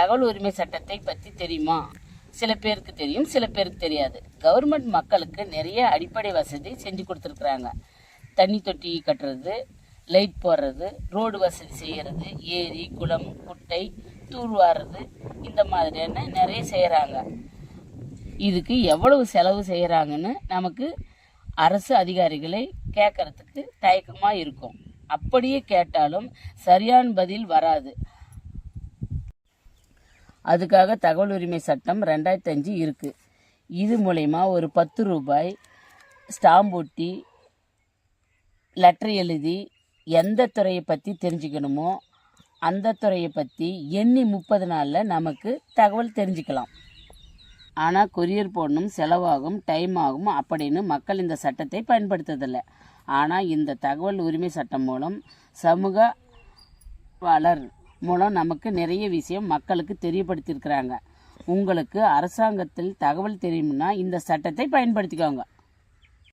தகவல் உரிமை சட்டத்தை பற்றி தெரியுமா? சில பேருக்கு தெரியும் சில பேருக்கு தெரியாது. கவர்மெண்ட் மக்களுக்கு நிறைய அடிப்படை வசதி செஞ்சு கொடுத்துருக்குறாங்க. தண்ணி தொட்டி கட்டுறது லைட் போடுறது ரோடு வசதி செய்கிறது ஏரி குளம் குட்டை தூர்வாடுறது இந்த மாதிரியான நிறைய செய்கிறாங்க இதுக்கு எவ்வளவு செலவு செய்கிறாங்கன்னு நமக்கு அரசு அதிகாரிகளை கேட்கறதுக்கு தயக்கமாக இருக்கும். அப்படியே கேட்டாலும் சரியான பதில் வராது. அதுக்காக தகவல் உரிமை சட்டம் ரெண்டாயிரத்தி அஞ்சு இருக்குது இது மூலயமா ஒரு பத்து ரூபாய் ஸ்டாம்ப் ஒட்டி லெட்டர் எழுதி எந்த துறையை பற்றி தெரிஞ்சுக்கணுமோ அந்த துறையை பற்றி எண்ணி முப்பது நாளில் நமக்கு தகவல் தெரிஞ்சுக்கலாம். ஆனால் கொரியர் போடணும் செலவாகும் டைம் ஆகும் அப்படின்னு மக்கள் இந்த சட்டத்தை பயன்படுத்துறதில்லை. ஆனால் இந்த தகவல் உரிமை சட்டம் மூலம் சமூக வளர் மூலம் நமக்கு நிறைய விஷயம் மக்களுக்கு தெரியப்படுத்தியிருக்கிறாங்க. உங்களுக்கு அரசாங்கத்தில் தகவல் தெரியும்னா இந்த சட்டத்தை பயன்படுத்திக்கோங்க.